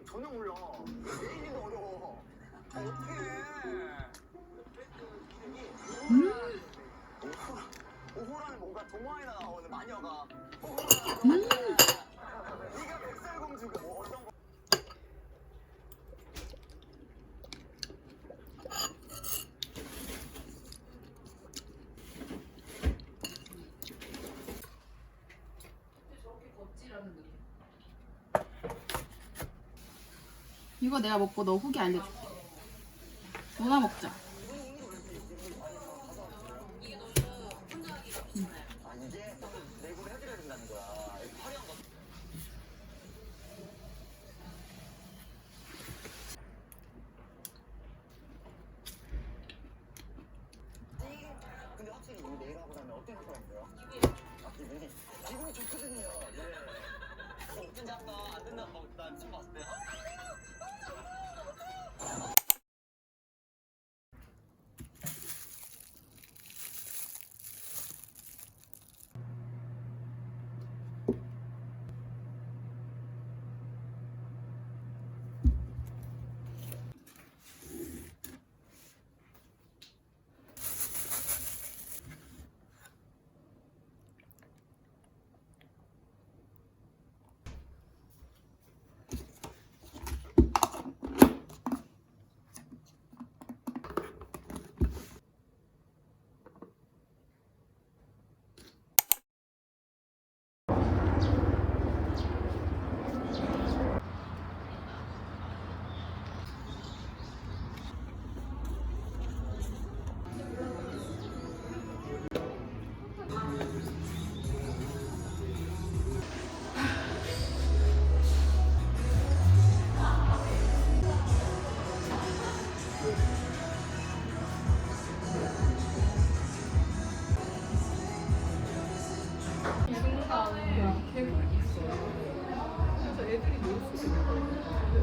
난 전혀 몰라. 내일이도 어려워. 아, 어떡해. 이름이 오호라. 오호라는 뭔가 동화에나 나오는 마녀가. 오호라. 네가 백설공주고 뭐 어떤 거. 이거 내가 먹고 너 후기 알려줄게. 누나 먹자.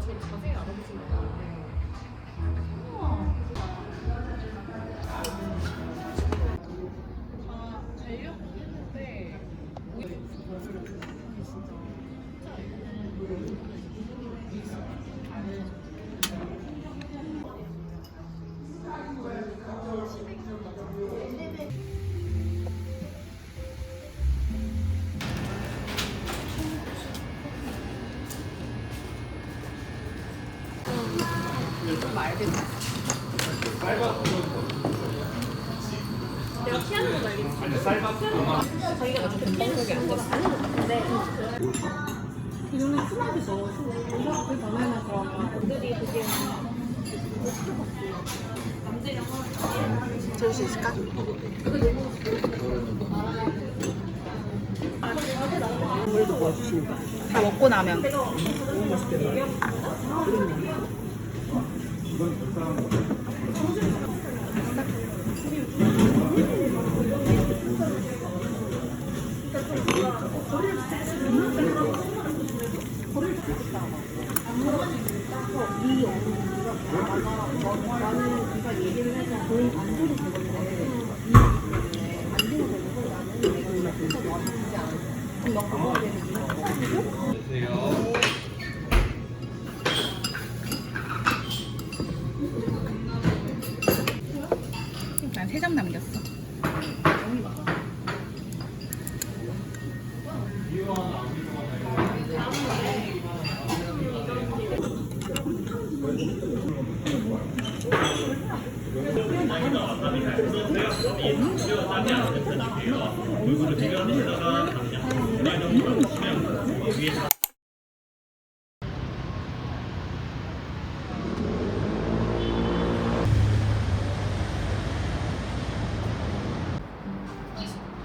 좀 자세히 알아보시면 돼요. 다 먹고 나면. 난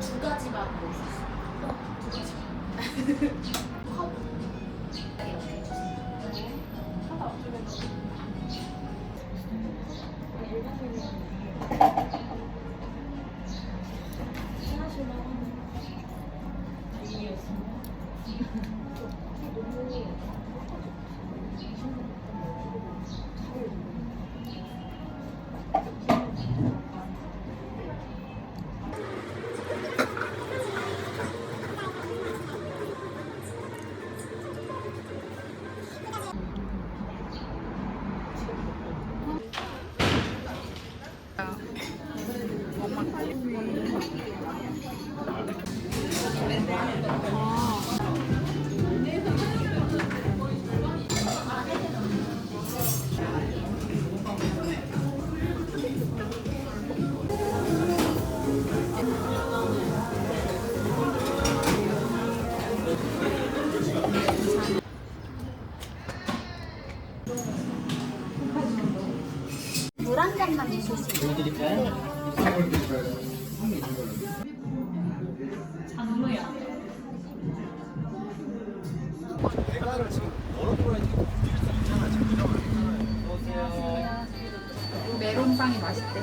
두 가지만 먹을 수 있어. 어, 두 가지. 장르야. 대가를 지금 어느 거에 있잖아 지금 이러면 메론빵이 맛있대.